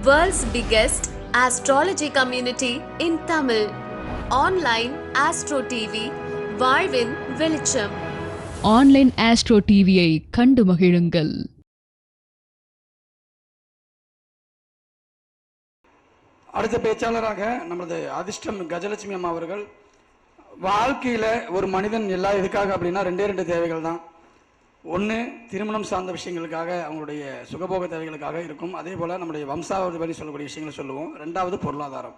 World's biggest astrology community in Tamil. Online Astro TV, வாழ்வின் வெளிச்சம் online astro டிவியை கண்டு மகிழுங்கள். அடுத்த பேச்சாளராக நமது அதிர்ஷ்டம் கஜலட்சுமி அம்மா அவர்கள். வாழ்க்கையில் ஒரு மனிதன் எல்லா எதுக்காக அப்படின்னா ரெண்டே ரெண்டு தேவைகள் தான். ஒன்று திருமணம் சார்ந்த விஷயங்களுக்காக அவங்களுடைய சுகபோக தேவைகளுக்காக இருக்கும். அதே போல் நம்முடைய வம்சாவது பற்றி சொல்லக்கூடிய விஷயங்களை சொல்லுவோம். ரெண்டாவது பொருளாதாரம்.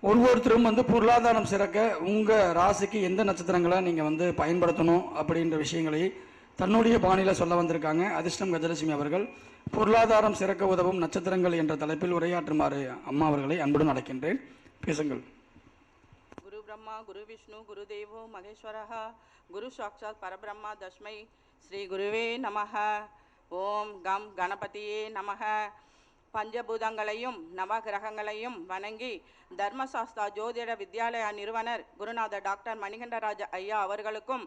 ஒவ்வொருத்தரும் வந்து பொருளாதாரம் சிறக்க உங்கள் ராசிக்கு எந்த நட்சத்திரங்களை நீங்கள் வந்து பயன்படுத்தணும் அப்படின்ற விஷயங்களை தன்னுடைய பாணியில் சொல்ல வந்திருக்காங்க. அதிர்ஷ்டம் கஜலட்சுமி அவர்கள். பொருளாதாரம் சிறக்க உதவும் நட்சத்திரங்கள் என்ற தலைப்பில் உரையாற்றுமாறு அம்மா அவர்களை அன்புடன் அழைக்கின்றேன். பேசுங்கள். குரு பிரம்மா குரு விஷ்ணு குரு தேவோ மகேஸ்வரா குரு சாக்ஷாத் பரபிரம்மா தஷ்மை ஸ்ரீ குருவே நமக. ஓம் கம் கணபதியே நமக. பஞ்சபூதங்களையும் நவகிரகங்களையும் வணங்கி தர்மசாஸ்தா ஜோதிட வித்யாலயா நிறுவனர் குருநாதர் டாக்டர் மணிகண்டராஜ ஐயா அவர்களுக்கும்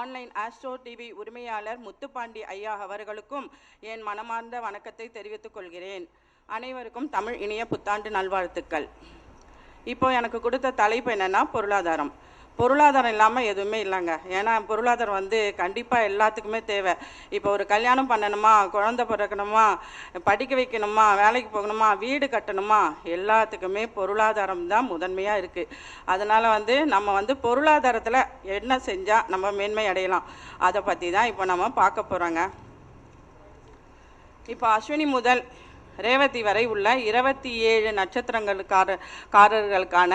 ஆன்லைன் ஆஸ்ட்ரோ டிவி உரிமையாளர் முத்துப்பாண்டி ஐயா அவர்களுக்கும் என் மனமார்ந்த வணக்கத்தை தெரிவித்துக் கொள்கிறேன். அனைவருக்கும் தமிழ் இணைய புத்தாண்டு நல்வாழ்த்துக்கள். இப்போ எனக்கு கொடுத்த தலைப்பு என்னென்னா பொருளாதாரம். பொருளாதாரம் இல்லாமல் எதுவுமே இல்லைங்க. ஏன்னா பொருளாதாரம் வந்து கண்டிப்பாக எல்லாத்துக்குமே தேவை. இப்போ ஒரு கல்யாணம் பண்ணணுமா குழந்தை பிறக்கணுமா படிக்க வைக்கணுமா வேலைக்கு போகணுமா வீடு கட்டணுமா எல்லாத்துக்குமே பொருளாதாரம் தான் முதன்மையாக இருக்குது அதனால் வந்து நம்ம வந்து பொருளாதாரத்தில் என்ன செஞ்சால் நம்ம மேன்மை அடையலாம். அதை பற்றி தான் இப்போ நம்ம பார்க்க போகிறோங்க இப்போ அஸ்வினி முதல் ரேவதி வரை உள்ள இருபத்தி ஏழு நட்சத்திரங்களுக்கார காரர்களுக்கான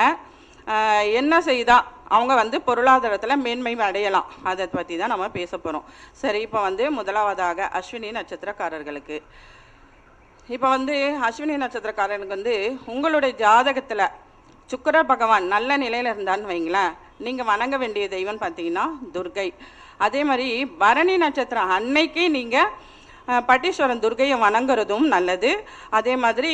என்ன செய்தால் அவங்க வந்து பொருளாதாரத்தில் மேன்மை அடையலாம். அதை பற்றி தான் நம்ம பேச போகிறோம் சரி இப்போ வந்து முதலாவதாக அஸ்வினி நட்சத்திரக்காரர்களுக்கு. இப்போ வந்து அஸ்வினி நட்சத்திரக்காரனுக்கு வந்து உங்களுடைய ஜாதகத்தில் சுக்கர பகவான் நல்ல நிலையில் இருந்தான்னு வைங்களேன். நீங்கள் வணங்க வேண்டிய தெய்வம் பார்த்தீங்கன்னா துர்கை. அதே மாதிரி பரணி நட்சத்திரம் அன்னைக்கு நீங்கள் பட்டீஸ்வரன் துர்கையை வணங்குறதும் நல்லது. அதே மாதிரி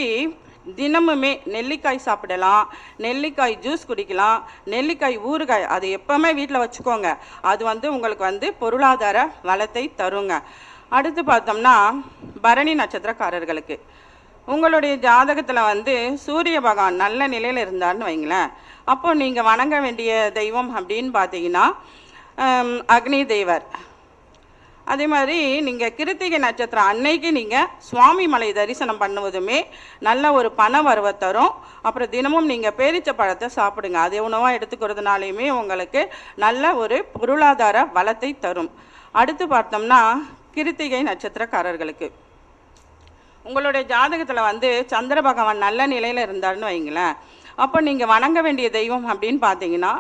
தினமுமே நெல்லிக்காய் சாப்பிடலாம் நெல்லிக்காய் ஜூஸ் குடிக்கலாம் நெல்லிக்காய் ஊறுகாய் அது எப்போவுமே வீட்டில் வச்சுக்கோங்க. அது வந்து உங்களுக்கு வந்து பொருளாதார வளத்தை தருங்க. அடுத்து பார்த்தோம்னா பரணி நட்சத்திரக்காரர்களுக்கு. உங்களுடைய ஜாதகத்தில் வந்து சூரிய பகவான் நல்ல நிலையில் இருந்தார்னு வைங்களேன். அப்போ நீங்கள் வணங்க வேண்டிய தெய்வம் அப்படின்னு பார்த்தீங்கன்னா அக்னி தேவர். அதே மாதிரி நீங்கள் கிருத்திகை நட்சத்திரம் அன்னைக்கு நீங்கள் சுவாமி மலை தரிசனம் பண்ணுவதுமே நல்ல ஒரு பண வரவை தரும். அப்புறம் தினமும் நீங்கள் பேரிச்ச பழத்தை சாப்பிடுங்க. அதே உணவாக எடுத்துக்கிறதுனாலையுமே உங்களுக்கு நல்ல ஒரு பொருளாதார வளத்தை தரும். அடுத்து பார்த்தோம்னா கிருத்திகை நட்சத்திரக்காரர்களுக்கு. உங்களுடைய ஜாதகத்தில் வந்து சந்திர பகவான் நல்ல நிலையில் இருந்தாருன்னு வைங்களேன் அப்போ நீங்கள் வணங்க வேண்டிய தெய்வம் அப்படின்னு பார்த்தீங்கன்னா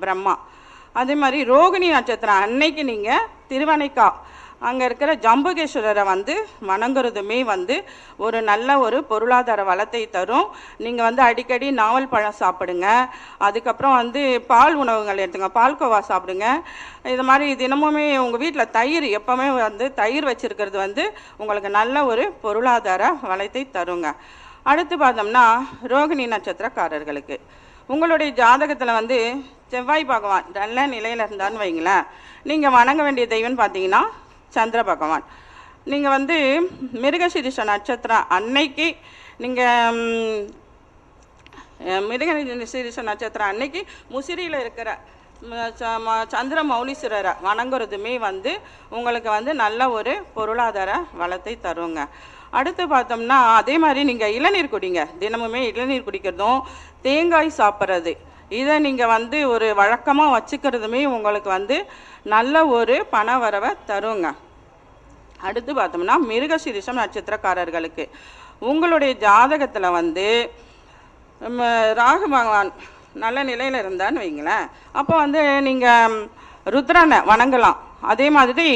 பிரம்மா. அதே மாதிரி ரோகிணி நட்சத்திரம் அன்னைக்கு நீங்கள் திருவணைக்கா அங்கே இருக்கிற ஜம்புகேஸ்வரரை வந்து வணங்குறதுமே வந்து ஒரு நல்ல ஒரு பொருளாதார வளத்தை தரும். நீங்கள் வந்து அடிக்கடி நாவல் பழம் சாப்பிடுங்க. அதுக்கப்புறம் வந்து பால் உணவுகள் எடுத்துங்க. பால்கோவா சாப்பிடுங்க. இது மாதிரி தினமுமே உங்கள் வீட்டில் தயிர் எப்போவுமே வந்து தயிர் வச்சுருக்கிறது வந்து உங்களுக்கு நல்ல ஒரு பொருளாதார வளத்தை தருங்க. அடுத்து பார்த்தோம்னா ரோகிணி நட்சத்திரக்காரர்களுக்கு. உங்களுடைய ஜாதகத்தில் வந்து செவ்வாய் பகவான் நல்ல நிலையில் இருந்தான்னு வைங்களேன். நீங்கள் வணங்க வேண்டிய தெய்வம்னு பார்த்தீங்கன்னா சந்திர பகவான். நீங்கள் வந்து மிருகசிரிஷ நட்சத்திரம் அன்னைக்கு நீங்கள் மிருக சீரிஷ நட்சத்திரம் அன்னைக்கு முசிறியில் இருக்கிற ச- ம- சந்திர மௌலீஸ்வரரை வணங்குறதுமே வந்து உங்களுக்கு வந்து நல்ல ஒரு பொருளாதார வளத்தை தருங்க. அடுத்து பார்த்தோம்னா அதே மாதிரி நீங்கள் இளநீர் குடிங்க. தினமுமே இளநீர் குடிக்கிறதும் தேங்காய் சாப்பிட்றது இதை நீங்கள் வந்து ஒரு வழக்கமாக வச்சுக்கிறதுமே உங்களுக்கு வந்து நல்ல ஒரு பண வரவை தருங்க. அடுத்து பார்த்தோம்னா மிருகசிரிஷம் நட்சத்திரக்காரர்களுக்கு. உங்களுடைய ஜாதகத்தில் வந்து நம்ம ராகு பகவான் நல்ல நிலையில் இருந்தான்னு வைங்களேன். அப்போ வந்து நீங்கள் ருத்ரனை வணங்கலாம். அதே மாதிரி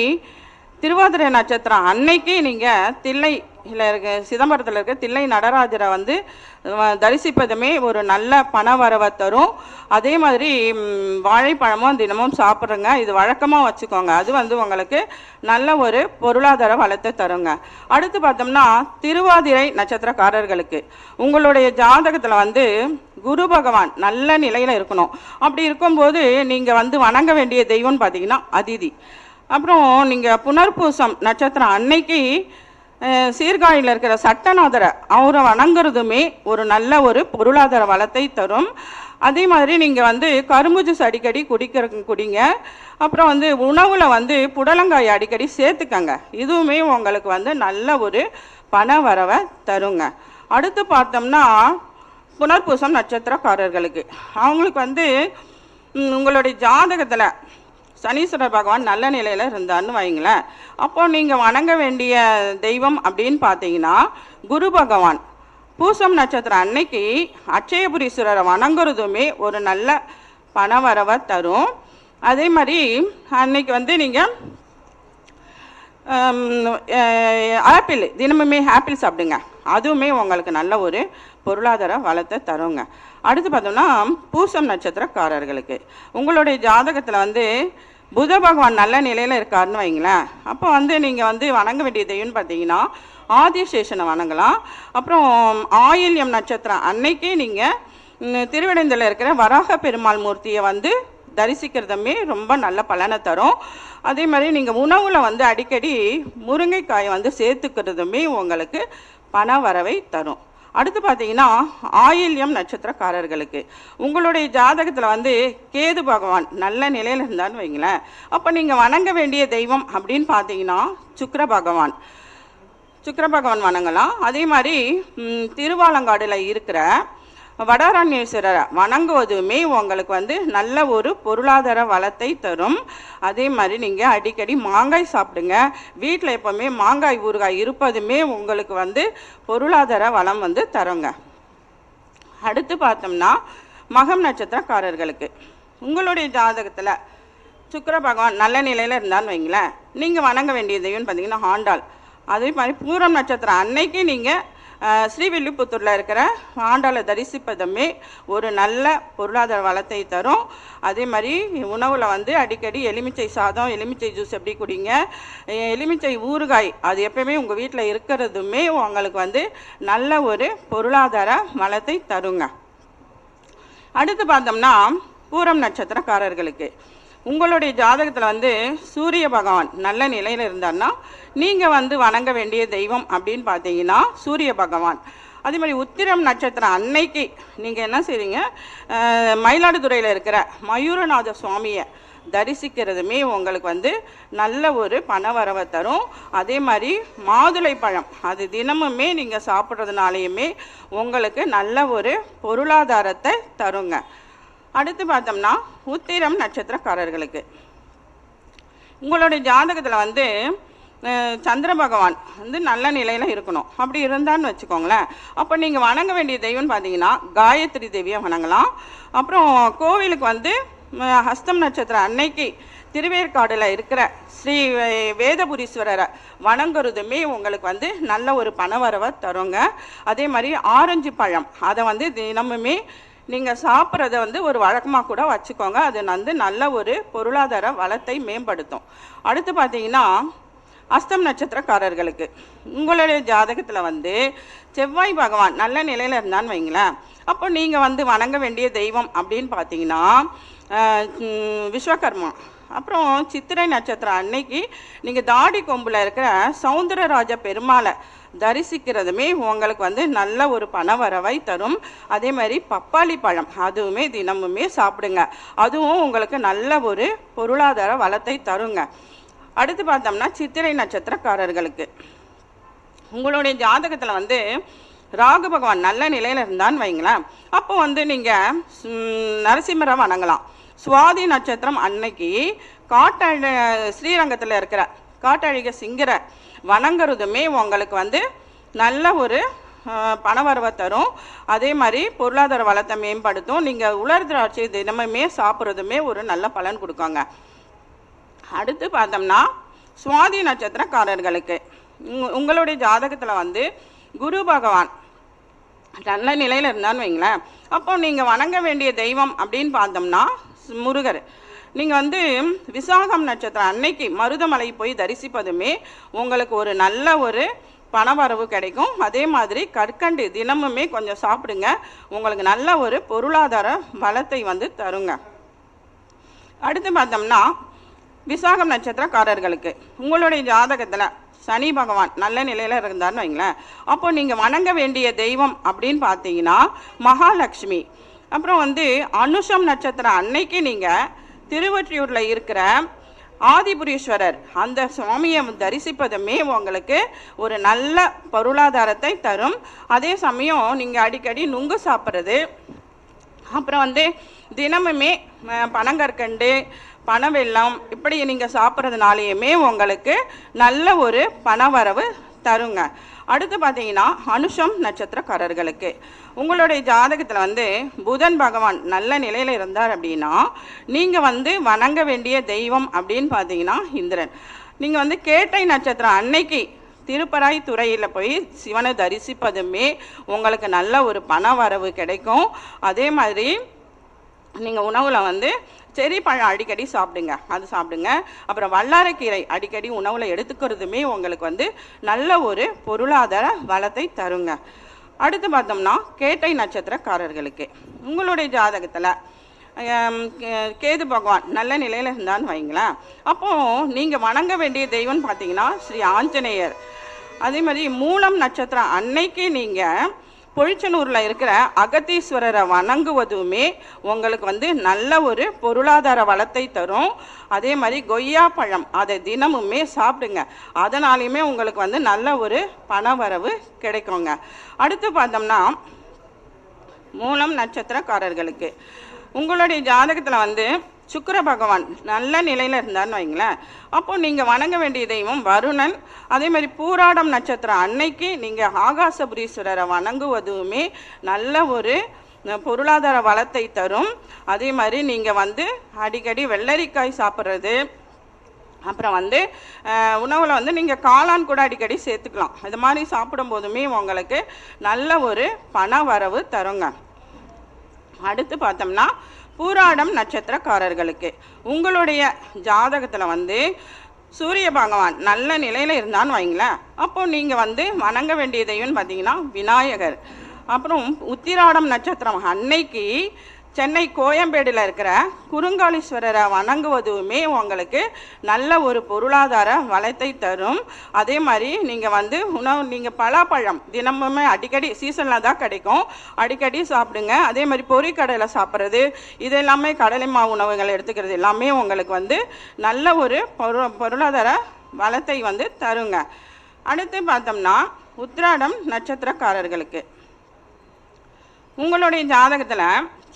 திருவாதிரை நட்சத்திரம் அன்னைக்கு நீங்கள் தில்லை இல்லை இருக்க சிதம்பரத்தில் இருக்க தில்லை நடராஜரை வந்து தரிசிப்பதுமே ஒரு நல்ல பண வரவை தரும். அதே மாதிரி வாழைப்பழமும் தினமும் சாப்பிட்றங்க. இது வழக்கமாக வச்சுக்கோங்க. அது வந்து உங்களுக்கு நல்ல ஒரு பொருளாதார வளத்தை தருங்க. அடுத்து பார்த்தோம்னா திருவாதிரை நட்சத்திரக்காரர்களுக்கு. உங்களுடைய ஜாதகத்தில் வந்து குரு பகவான் நல்ல நிலையில் இருக்கணும். அப்படி இருக்கும்போது நீங்கள் வந்து வணங்க வேண்டிய தெய்வம்னு பார்த்தீங்கன்னா அதிதி. அப்புறம் நீங்கள் புனர்பூசம் நட்சத்திரம் அன்னைக்கு சீர்காழியில் இருக்கிற சட்டநாதரை அவரை வணங்குறதுமே ஒரு நல்ல ஒரு பொருளாதார வளத்தை தரும். அதே மாதிரி நீங்கள் வந்து கரும்பு ஜூஸ் அடிக்கடி குடிக்கிற குடிங்க. அப்புறம் வந்து உணவில் வந்து புடலங்காய் அடிக்கடி சேர்த்துக்கங்க. இதுவுமே உங்களுக்கு வந்து நல்ல ஒரு பண வரவை தருங்க. அடுத்து பார்த்தோம்னா புனர்பூசம் நட்சத்திரக்காரர்களுக்கு. அவங்களுக்கு வந்து உங்களுடைய ஜாதகத்தில் சனீஸ்வரர் பகவான் நல்ல நிலையில் இருந்தான்னு வைங்களேன் அப்போ நீங்கள் வணங்க வேண்டிய தெய்வம் அப்படின்னு பார்த்தீங்கன்னா குரு பகவான். பூசம் நட்சத்திரம் அன்னைக்கு அட்சயபுரீஸ்வரரை வணங்குறதுமே ஒரு நல்ல பணவரவை தரும். அதே மாதிரி அன்னைக்கு வந்து நீங்கள் ஆப்பிள் தினமுமே ஆப்பிள் சாப்பிடுங்க. அதுவுமே உங்களுக்கு நல்ல ஒரு பொருளாதார வளத்தை தருங்க. அடுத்து பார்த்தோம்னா பூசம் நட்சத்திரக்காரர்களுக்கு. உங்களுடைய ஜாதகத்தில் வந்து புத பகவான் நல்ல நிலையில் இருக்காருன்னு வைங்களேன். அப்போ வந்து நீங்கள் வந்து வணங்க வேண்டிய தெய்வம்னு பார்த்தீங்கன்னா ஆதிசேஷனை வணங்கலாம். அப்புறம் ஆயில்யம் நட்சத்திரம் அன்னைக்கே நீங்கள் திருவிடைந்தில் இருக்கிற வராக பெருமாள் மூர்த்தியை வந்து தரிசிக்கிறதுமே ரொம்ப நல்ல பலனை தரும். அதே மாதிரி நீங்கள் உணவில் வந்து அடிக்கடி முருங்கைக்காயை வந்து சேர்த்துக்கிறதுமே உங்களுக்கு பண வரவை தரும். அடுத்து பார்த்தீங்கன்னா ஆயில்யம் நட்சத்திரக்காரர்களுக்கு. உங்களுடைய ஜாதகத்தில் வந்து கேது பகவான் நல்ல நிலையில் இருந்தான்னு வைங்களேன். அப்போ நீங்கள் வணங்க வேண்டிய தெய்வம் அப்படின்னு பார்த்தீங்கன்னா சுக்கர பகவான். சுக்கர பகவான் வணங்கலாம். அதே மாதிரி திருவாலங்காடில் இருக்கிற வடாரண்யேஸ்வரரை வணங்குவதுமே உங்களுக்கு வந்து நல்ல ஒரு பொருளாதார வளத்தை தரும். அதே மாதிரி நீங்கள் அடிக்கடி மாங்காய் சாப்பிடுங்க. வீட்டில் எப்போவுமே மாங்காய் ஊறுகாய் இருப்பதுமே உங்களுக்கு வந்து பொருளாதார வளம் வந்து தருங்க. அடுத்து பார்த்தோம்னா மகம் நட்சத்திரக்காரர்களுக்கு. உங்களுடைய ஜாதகத்தில் சுக்கர பகவான் நல்ல நிலையில் இருந்தான்னு வைங்களேன். நீங்கள் வணங்க வேண்டியதையும் பார்த்தீங்கன்னா ஆண்டாள். அதே மாதிரி பூரம் நட்சத்திரம் அன்னைக்கு நீங்கள் ஸ்ரீவில்லிபுத்தூரில் இருக்கிற ஆண்டாளை தரிசிப்பதுமே ஒரு நல்ல பொருளாதார வளத்தை தரும். அதே மாதிரி உணவில் வந்து அடிக்கடி எலுமிச்சை சாதம் எலுமிச்சை ஜூஸ் எப்படி குடிங்க? எலுமிச்சை ஊறுகாய் அது எப்பயுமே உங்கள் வீட்டில் இருக்கிறதுமே உங்களுக்கு வந்து நல்ல ஒரு பொருளாதார வளத்தை தருங்க. அடுத்து பார்த்தோம்னா பூரம் நட்சத்திரக்காரர்களுக்கு. உங்களுடைய ஜாதகத்தில் வந்து சூரிய பகவான் நல்ல நிலையில் இருந்தார்னா நீங்கள் வந்து வணங்க வேண்டிய தெய்வம் அப்படின்னு பார்த்தீங்கன்னா சூரிய பகவான். அதே மாதிரி உத்திரம் நட்சத்திரம் அன்னைக்கு நீங்கள் என்ன செய்றீங்க? மயிலாடுதுறையில் இருக்கிற மயூரநாத சுவாமியை தரிசிக்கிறதுமே உங்களுக்கு வந்து நல்ல ஒரு பணவரவை தரும். அதே மாதிரி மாதுளை பழம் அது தினமுமே நீங்கள் சாப்பிட்றதுனாலையுமே உங்களுக்கு நல்ல ஒரு பொருளாதாரத்தை தருங்க. அடுத்து பார்த்தோம்னா உத்திரம் நட்சத்திரக்காரர்களுக்கு. உங்களுடைய ஜாதகத்தில் வந்து சந்திர பகவான் வந்து நல்ல நிலையில் இருக்கணும். அப்படி இருந்தான்னு வச்சுக்கோங்களேன். அப்போ நீங்கள் வணங்க வேண்டிய தெய்வம்னு பார்த்தீங்கன்னா காயத்ரி தேவியை வணங்கலாம். அப்புறம் கோவிலுக்கு வந்து ஹஸ்தம் நட்சத்திரம் அன்னைக்கு திருவேற்காடில் இருக்கிற ஸ்ரீ வேதபுரீஸ்வரரை வணங்குறதுமே உங்களுக்கு வந்து நல்ல ஒரு பணவரவை தருங்க. அதே மாதிரி ஆரஞ்சு பழம் அதை வந்து தினமுமே நீங்கள் சாப்பிட்றத வந்து ஒரு வழக்கமாக கூட வச்சுக்கோங்க. அது வந்து நல்ல ஒரு பொருளாதார வளத்தை மேம்படுத்தும். அடுத்து பார்த்தீங்கன்னா அஸ்தம் நட்சத்திரக்காரர்களுக்கு. உங்களுடைய ஜாதகத்தில் வந்து செவ்வாய் பகவான் நல்ல நிலையில் இருந்தான்னு வைங்களேன். அப்போ நீங்கள் வந்து வணங்க வேண்டிய தெய்வம் அப்படின்னு பார்த்தீங்கன்னா விஸ்வகர்மா. அப்புறம் சித்திரை நட்சத்திரம் அன்னைக்கு நீங்கள் தாடி கொம்பில் இருக்கிற சௌந்தரராஜ பெருமாளை தரிசிக்கிறதுமே உங்களுக்கு வந்து நல்ல ஒரு பணவரவை தரும். அதே மாதிரி பப்பாளி பழம் அதுவுமே தினமுமே சாப்பிடுங்க. அதுவும் உங்களுக்கு நல்ல ஒரு பொருளாதார வளத்தை தருங்க. அடுத்து பார்த்தோம்னா சித்திரை நட்சத்திரக்காரர்களுக்கு. உங்களுடைய ஜாதகத்தில் வந்து ராகு பகவான் நல்ல நிலையில் இருந்தான்னு வைங்களேன். அப்போ வந்து நீங்கள் நரசிம்மரை வணங்கலாம். சுவாதி நட்சத்திரம் அன்னைக்கு காட்டழ ஸ்ரீரங்கத்தில் இருக்கிற காட்டழிக சிங்கரை வணங்குறதுமே உங்களுக்கு வந்து நல்ல ஒரு பணவரவை தரும். அதே மாதிரி பொருளாதார வளத்தை மேம்படுத்தும். நீங்கள் உலர் திராட்சை தினமுமே சாப்பிட்றதுமே ஒரு நல்ல பலன் கொடுக்காங்க. அடுத்து பார்த்தோம்னா சுவாதி நட்சத்திரக்காரர்களுக்கு. உங்களுடைய ஜாதகத்தில் வந்து குரு பகவான் நல்ல நிலையில் இருந்தான்னு வைங்களேன். அப்போ நீங்கள் வணங்க வேண்டிய தெய்வம் அப்படின்னு பார்த்தோம்னா முருகர். நீங்கள் வந்து விசாகம் நட்சத்திரம் அன்னைக்கு மருதமலை போய் தரிசிப்பதுமே உங்களுக்கு ஒரு நல்ல ஒரு பணவரவு கிடைக்கும். அதே மாதிரி கற்கண்டு தினமுமே கொஞ்சம் சாப்பிடுங்க. உங்களுக்கு நல்ல ஒரு பொருளாதார பலத்தை வந்து தருங்க. அடுத்து பார்த்தோம்னா விசாகம் நட்சத்திரக்காரர்களுக்கு. உங்களுடைய ஜாதகத்தில் சனி பகவான் நல்ல நிலையில் இருந்தார்னு வைங்களேன். அப்போ நீங்கள் வணங்க வேண்டிய தெய்வம் அப்படின்னு பார்த்தீங்கன்னா மகாலட்சுமி. அப்புறம் வந்து அனுஷம் நட்சத்திரம் அன்னைக்கு நீங்கள் திருவொற்றியூரில் இருக்கிற ஆதிபுரீஸ்வரர் அந்த சுவாமியை தரிசிப்பதுமே உங்களுக்கு ஒரு நல்ல பொருளாதாரத்தை தரும். அதே சமயம் நீங்கள் அடிக்கடி நுங்கு சாப்பிட்றது அப்புறம் வந்து தினமுமே பனங்கற்கண்டு பனவெல்லம் இப்படி நீங்கள் சாப்பிட்றதுனாலையுமே உங்களுக்கு நல்ல ஒரு பணவரவு தருங்க. அடுத்து பார்த்தீங்கன்னா அனுஷம் நட்சத்திரக்காரர்களுக்கு. உங்களுடைய ஜாதகத்தில் வந்து புதன் பகவான் நல்ல நிலையில் இருந்தார் அப்படின்னா நீங்கள் வந்து வணங்க வேண்டிய தெய்வம் அப்படின்னு பார்த்தீங்கன்னா இந்திரன். நீங்கள் வந்து கேட்டை நட்சத்திரம் அன்னைக்கு திருப்பராய் துறையில் போய் சிவனை தரிசிப்பதுமே உங்களுக்கு நல்ல ஒரு பண வரவு கிடைக்கும். அதே மாதிரி நீங்கள் உணவில் வந்து செரி பழம் அடிக்கடி சாப்பிடுங்க. அது சாப்பிடுங்க. அப்புறம் வல்லாரக்கீரை அடிக்கடி உணவில் எடுத்துக்கிறதுமே உங்களுக்கு வந்து நல்ல ஒரு பொருளாதார வளத்தை தருங்க. அடுத்து பார்த்தோம்னா கேட்டை நட்சத்திரக்காரர்களுக்கு. உங்களுடைய ஜாதகத்தில் கேது பகவான் நல்ல நிலையில் இருந்தான்னு வைங்களேன். அப்போது நீங்கள் வணங்க வேண்டிய தெய்வம்னு பார்த்தீங்கன்னா ஸ்ரீ ஆஞ்சநேயர். அதே மாதிரி மூலம் நட்சத்திரம் அன்னைக்கு நீங்கள் பொழிச்சனூரில் இருக்கிற அகத்தீஸ்வரரை வணங்குவதுமே உங்களுக்கு வந்து நல்ல ஒரு பொருளாதார வளத்தை தரும். அதே மாதிரி கொய்யா பழம் அதை தினமுமே சாப்பிடுங்க. அதனாலையுமே உங்களுக்கு வந்து நல்ல ஒரு பண வரவு கிடைக்குங்க. அடுத்து பார்த்தோம்னா மூலம் நட்சத்திரக்காரர்களுக்கு. உங்களுடைய ஜாதகத்தில் வந்து சுக்கர பகவான் நல்ல நிலையில் இருந்தார்னு வைங்களேன். அப்போ நீங்கள் வணங்க வேண்டிய தெய்வம் வருணன். அதே மாதிரி பூராடம் நட்சத்திரம் அன்னைக்கு நீங்கள் ஆகாசபுரீஸ்வரரை வணங்குவதுமே நல்ல ஒரு பொருளாதார வளத்தை தரும். அதே மாதிரி நீங்கள் வந்து அடிக்கடி வெள்ளரிக்காய் சாப்பிட்றது. அப்புறம் வந்து உணவில் வந்து நீங்கள் காளான் கூட அடிக்கடி சேர்த்துக்கலாம். இது மாதிரி சாப்பிடும் போதுமே உங்களுக்கு நல்ல ஒரு பண வரவு தருங்க. அடுத்து பார்த்தோம்னா பூராடம் நட்சத்திரக்காரர்களுக்கு. உங்களுடைய ஜாதகத்தில் வந்து சூரிய பகவான் நல்ல நிலையில் இருந்தான்னு வைங்களேன். அப்போ நீங்கள் வந்து வணங்க வேண்டிய தெய்வம்னு பார்த்தீங்கன்னா விநாயகர். அப்புறம் உத்திராடம் நட்சத்திரம் அன்னைக்கு சென்னை கோயம்பேடில் இருக்கிற குறுங்காலீஸ்வரரை வணங்குவதுமே உங்களுக்கு நல்ல ஒரு பொருளாதார வளத்தை தரும். அதே மாதிரி நீங்கள் வந்து உணவு நீங்கள் பலாப்பழம் தினமுமே அடிக்கடி சீசனில் தான் கிடைக்கும். அடிக்கடி சாப்பிடுங்க. அதே மாதிரி பொரிக்கடையில் சாப்பிட்றது இது எல்லாமே கடலை மாவு உணவுகள் எடுத்துக்கிறது எல்லாமே உங்களுக்கு வந்து நல்ல ஒரு பொரு பொருளாதார வளத்தை வந்து தருங்க. அடுத்து பார்த்தோம்னா உத்திராடம் நட்சத்திரக்காரர்களுக்கு. உங்களுடைய ஜாதகத்தில்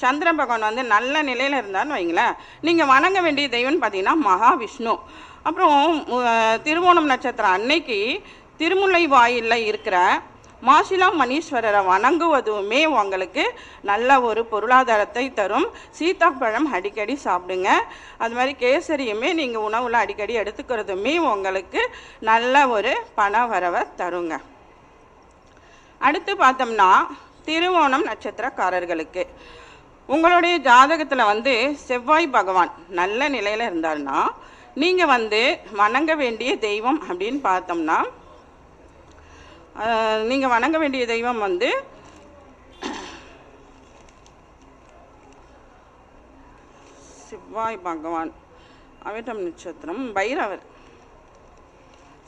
சந்திர பகவான் வந்து நல்ல நிலையில் இருந்தார்னு வைங்களேன். நீங்கள் வணங்க வேண்டிய தெய்வம்னு பார்த்தீங்கன்னா மகாவிஷ்ணு. அப்புறம் திருவோணம் நட்சத்திரம் அன்னைக்கு திருமுல்லை வாயிலில் இருக்கிற மாசிலா மணீஸ்வரரை வணங்குவதுமே உங்களுக்கு நல்ல ஒரு பொருளாதாரத்தை தரும். சீத்தாப்பழம் அடிக்கடி சாப்பிடுங்க. அது மாதிரி கேசரியுமே நீங்கள் உணவில் அடிக்கடி எடுத்துக்கிறதுமே உங்களுக்கு நல்ல ஒரு பண வரவை தருங்க. அடுத்து பார்த்தோம்னா திருவோணம் நட்சத்திரக்காரர்களுக்கு. உங்களுடைய ஜாதகத்தில் வந்து செவ்வாய் பகவான் நல்ல நிலையில் இருந்தாருன்னா நீங்கள் வந்து வணங்க வேண்டிய தெய்வம் அப்படின்னு பார்த்தோம்னா நீங்கள் வணங்க வேண்டிய தெய்வம் வந்து செவ்வாய் பகவான் அவிட்டம் நட்சத்திரம் பைரவர்.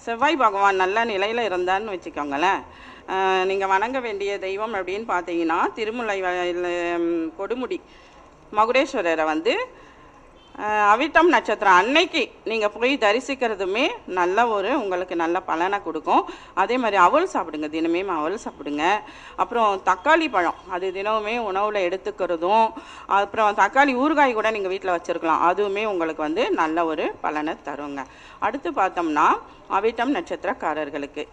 செவ்வாய் பகவான் நல்ல நிலையில் இருந்தான்னு வச்சுக்கோங்களேன். நீங்கள் வணங்க வேண்டிய தெய்வம் அப்படின்னு பார்த்தீங்கன்னா திருமுலை கொடுமுடி மகுடேஸ்வரரை வந்து அவிட்டம் நட்சத்திரம் அன்னைக்கு நீங்கள் போய் தரிசிக்கிறதுமே நல்ல ஒரு உங்களுக்கு நல்ல பலனை கொடுக்கும். அதே மாதிரி அவல் சாப்பிடுங்க தினமே அவல் சாப்பிடுங்க. அப்புறம் தக்காளி பழம் அது தினமுமே உணவில் எடுத்துக்கிறதும் அப்புறம் தக்காளி ஊறுகாய் கூட நீங்கள் வீட்டில் வச்சுருக்கலாம். அதுவுமே உங்களுக்கு வந்து நல்ல ஒரு பலனை தருங்க. அடுத்து பார்த்தோம்னா அவிட்டம் நட்சத்திரக்காரர்களுக்கு.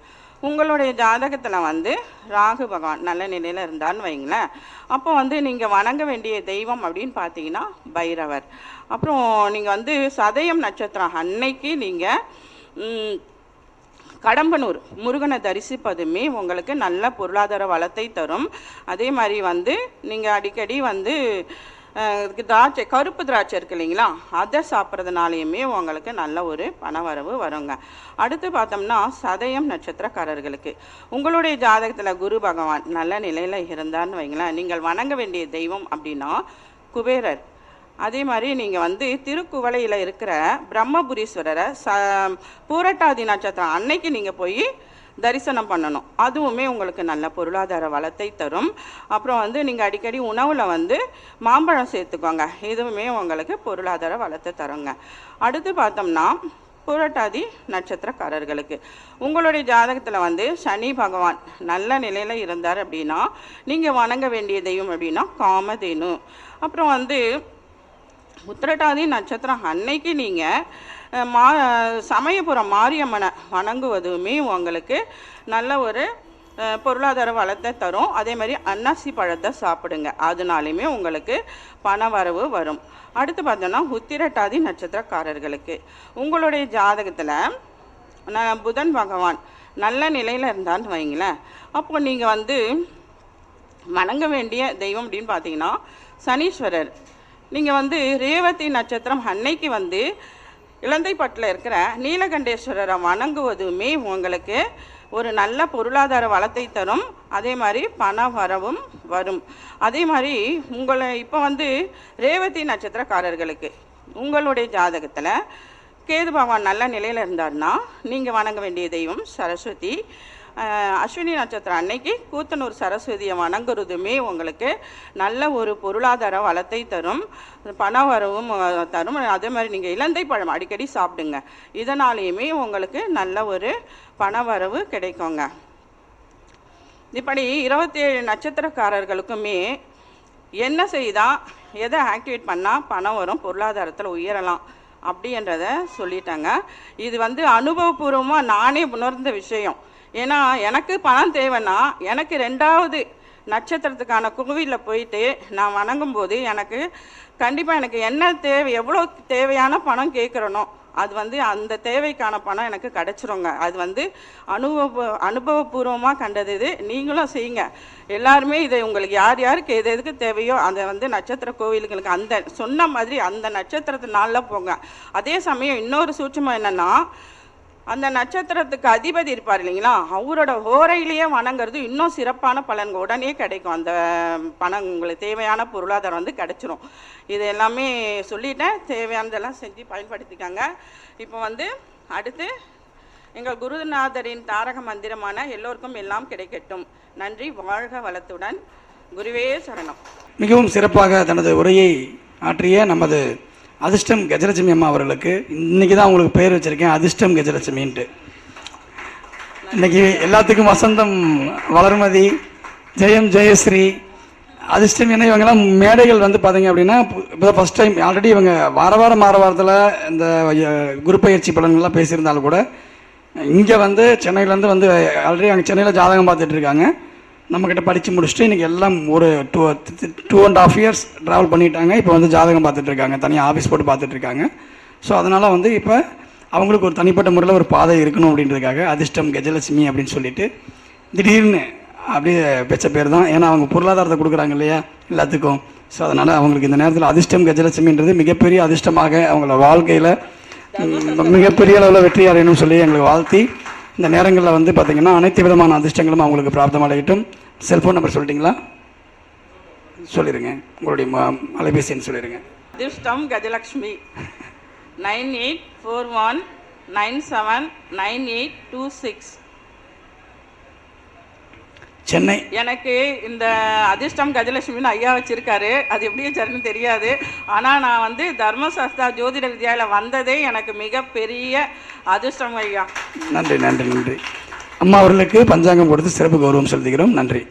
உங்களுடைய ஜாதகத்தில் வந்து ராகு பகவான் நல்ல நிலையில் இருந்தான்னு வைங்களேன் அப்போ வந்து நீங்கள் வணங்க வேண்டிய தெய்வம் அப்படின்னு பார்த்தீங்கன்னா பைரவர். அப்புறம் நீங்கள் வந்து சதயம் நட்சத்திரம் அன்னைக்கு நீங்கள் கடம்பனூர் முருகனை தரிசிப்பதுமே உங்களுக்கு நல்ல பொருளாதார வளத்தை தரும். அதே மாதிரி வந்து நீங்கள் அடிக்கடி வந்து திராட்சை கருப்பு திராட்சை இருக்கு இல்லைங்களா? அதை சாப்பிட்றதுனாலையுமே உங்களுக்கு நல்ல ஒரு பணவரவு வருங்க. அடுத்து பார்த்தோம்னா சதயம் நட்சத்திரக்காரர்களுக்கு. உங்களுடைய ஜாதகத்தில் குரு பகவான் நல்ல நிலையில் இருந்தார்னு வைங்களேன். நீங்கள் வணங்க வேண்டிய தெய்வம் அப்படின்னா குபேரர். அதே மாதிரி நீங்கள் வந்து திருக்குவளையில் இருக்கிற பிரம்மபுரீஸ்வரரை ச பூரட்டாதி நட்சத்திரம் அன்னைக்கு நீங்கள் போய் தரிசனம் பண்ணணும். அதுவுமே உங்களுக்கு நல்ல பொருளாதார வளத்தை தரும். அப்புறம் வந்து நீங்கள் அடிக்கடி உணவில் வந்து மாம்பழம் சேர்த்துக்கோங்க. இதுவுமே உங்களுக்கு பொருளாதார வளத்தை தருங்க. அடுத்து பார்த்தோம்னா புரட்டாதி நட்சத்திரக்காரர்களுக்கு. உங்களுடைய ஜாதகத்தில் வந்து சனி பகவான் நல்ல நிலையில் இருந்தார் அப்படின்னா நீங்கள் வணங்க வேண்டிய தெய்வம் அப்படின்னா காமதேனு. அப்புறம் வந்து உத்திரட்டாதி நட்சத்திரம் அன்னைக்கு நீங்கள் மா சமயபுரம் மாரியம்மனை வணங்குவதுமே உங்களுக்கு நல்ல ஒரு பொருளாதார வளத்தை தரும். அதே மாதிரி அன்னாசி பழத்தை சாப்பிடுங்க. அதனாலையுமே உங்களுக்கு பண வரவு வரும். அடுத்து பார்த்தோன்னா உத்திரட்டாதி நட்சத்திரக்காரர்களுக்கு. உங்களுடைய ஜாதகத்தில் நான் புதன் பகவான் நல்ல நிலையில் இருந்தான்னு வைங்களேன் அப்போ நீங்கள் வந்து வணங்க வேண்டிய தெய்வம் அப்படின்னு பார்த்தீங்கன்னா சனீஸ்வரர். நீங்கள் வந்து ரேவதி நட்சத்திரம் அன்னைக்கு வந்து இலந்தைப்பட்டில் இருக்கிற நீலகண்டேஸ்வரரை வணங்குவதுமே உங்களுக்கு ஒரு நல்ல பொருளாதார வளத்தை தரும். அதே மாதிரி பண வரவும் வரும். அதே மாதிரி உங்களை இப்போ வந்து ரேவதி நட்சத்திரக்காரர்களுக்கு உங்களுடைய ஜாதகத்தில் கேது பகவான் நல்ல நிலையில் இருந்தார்னா நீங்கள் வணங்க வேண்டிய தெய்வம் சரஸ்வதி. அஸ்வினி நட்சத்திரம் அன்னைக்கு கூத்தனூர் சரஸ்வதியை வணங்குறதுமே உங்களுக்கு நல்ல ஒரு பொருளாதார வளத்தை தரும். பண வரவும் தரும். அதே மாதிரி நீங்கள் இலந்தை பழம் அடிக்கடி சாப்பிடுங்க. இதனாலேயுமே உங்களுக்கு நல்ல ஒரு பண வரவு கிடைக்குங்க. இப்படி இருபத்தி ஏழு நட்சத்திரக்காரர்களுக்குமே என்ன செய்தால் எதை ஆக்டிவேட் பண்ணால் பணம் வரும் பொருளாதாரத்தில் உயரலாம் அப்படின்றத சொல்லிட்டாங்க. இது வந்து அனுபவபூர்வமாக நானே உணர்ந்த விஷயம். ஏன்னா எனக்கு பணம் தேவைன்னா எனக்கு ரெண்டாவது நட்சத்திரத்துக்கான கோவிலில் போயிட்டு நான் வணங்கும்போது எனக்கு கண்டிப்பாக எனக்கு என்ன தேவை எவ்வளோ தேவையான பணம் கேட்குறனோ அது வந்து அந்த தேவைக்கான பணம் எனக்கு கிடச்சிருங்க. அது வந்து அனுபவ அனுபவபூர்வமாக கண்டது இது. நீங்களும் செய்யுங்க. எல்லாருமே இதை உங்களுக்கு யார் யாருக்கு எது எதுக்கு தேவையோ அதை வந்து நட்சத்திர கோவிலுங்களுக்கு அந்த சொன்ன மாதிரி அந்த நட்சத்திரத்து நாளில் போங்க. அதே சமயம் இன்னொரு சூட்சமம் என்னென்னா அந்த நட்சத்திரத்துக்கு அதிபதி இருப்பார் இல்லைங்களா? அவரோட ஓரையிலேயே வணங்குறது இன்னும் சிறப்பான பலன்கள். உடனே கிடைக்கும். அந்த பணம் உங்களுக்கு தேவையான பொருளாதாரம் வந்து கிடைச்சிரும். இது எல்லாமே சொல்லிட்டேன். தேவையானதெல்லாம் செஞ்சு பயன்படுத்திக்காங்க. இப்போ வந்து அடுத்து எங்கள் குருநாதரின் தாரக மந்திரமான எல்லோருக்கும் எல்லாம் கிடைக்கட்டும். நன்றி வாழ்க வளத்துடன். குருவே சரணம். மிகவும் சிறப்பாக தனது உரையை ஆற்றிய நமது அதிர்ஷ்டம் கஜலட்சுமி அம்மா அவர்களுக்கு. இன்றைக்கி தான் உங்களுக்கு பேர் வச்சுருக்கேன் அதிர்ஷ்டம் கஜலட்சுமின்ட்டு. இன்றைக்கி எல்லாத்துக்கும் வசந்தம் வளர்மதி ஜெயம் ஜெயஸ்ரீ அதிர்ஷ்டம் என்ன இவங்கெல்லாம் மேடைகள் வந்து பார்த்தீங்க அப்படின்னா இப்போ ஃபஸ்ட் டைம் ஆல்ரெடி இவங்க வார வாரம் வார வாரத்தில் இந்த குரு பயிற்சி பலன்கள்லாம் பேசியிருந்தாலும் கூட இங்கே வந்து சென்னையிலேருந்து வந்து ஆல்ரெடி அங்கே சென்னையில் ஜாதகம் பார்த்துட்டு இருக்காங்க. நம்மக்கிட்ட படித்து முடிச்சுட்டு இன்றைக்கி எல்லாம் ஒரு two two and half years travel பண்ணிட்டாங்க. இப்போ வந்து ஜாதகம் பார்த்துட்ருக்காங்க தனியாக ஆஃபீஸ் போட்டு பார்த்துட்ருக்காங்க ஸோ அதனால் வந்து இப்போ அவங்களுக்கு ஒரு தனிப்பட்ட முறையில் ஒரு பாதை இருக்கணும் அப்படின்றதுக்காக அதிர்ஷ்டம் கஜலட்சுமி அப்படின்னு சொல்லிட்டு திடீர்னு அப்படியே பெச்ச பேர் தான். ஏன்னா அவங்க பொருளாதாரத்தை கொடுக்குறாங்க இல்லையா? எல்லாத்துக்கும். ஸோ அதனால் அவங்களுக்கு இந்த நேரத்தில் அதிர்ஷ்டம் கஜலட்சுமின்றது மிகப்பெரிய அதிர்ஷ்டமாக அவங்கள வாழ்க்கையில் மிகப்பெரிய அளவில் வெற்றி அடையணும்னு சொல்லி எங்களுக்கு வாழ்த்தி இந்த நேரங்களில் வந்து பார்த்திங்கன்னா அனைத்து விதமான அதிர்ஷ்டங்களும் அவங்களுக்கு பிராப்தம் அடையட்டும். செல்ஃபோன் நம்பர் சொல்லிட்டீங்களா? சொல்லிடுங்க உங்களுடைய ம- அலைபேசி எண் சொல்லிடுங்க அதிர்ஷ்டம் Gajalakshmi. Nine eight four one nine seven nine eight two six. Chennai. எனக்கு இந்த அதிர்ஷ்டம் கஜலட்சுமின்னு ஐயா வச்சிருக்காரு. அது எப்படி வச்சாருன்னு தெரியாது. ஆனால் நான் வந்து தர்மசாஸ்தா ஜோதிட வித்யாவில் வந்ததே எனக்கு மிகப்பெரிய அதிர்ஷ்டம் ஐயா. நன்றி நன்றி நன்றி. அம்மா அவர்களுக்கு பஞ்சாங்கம் கொடுத்து சிறப்பு கௌரவம் செலுத்துகிறோம். நன்றி.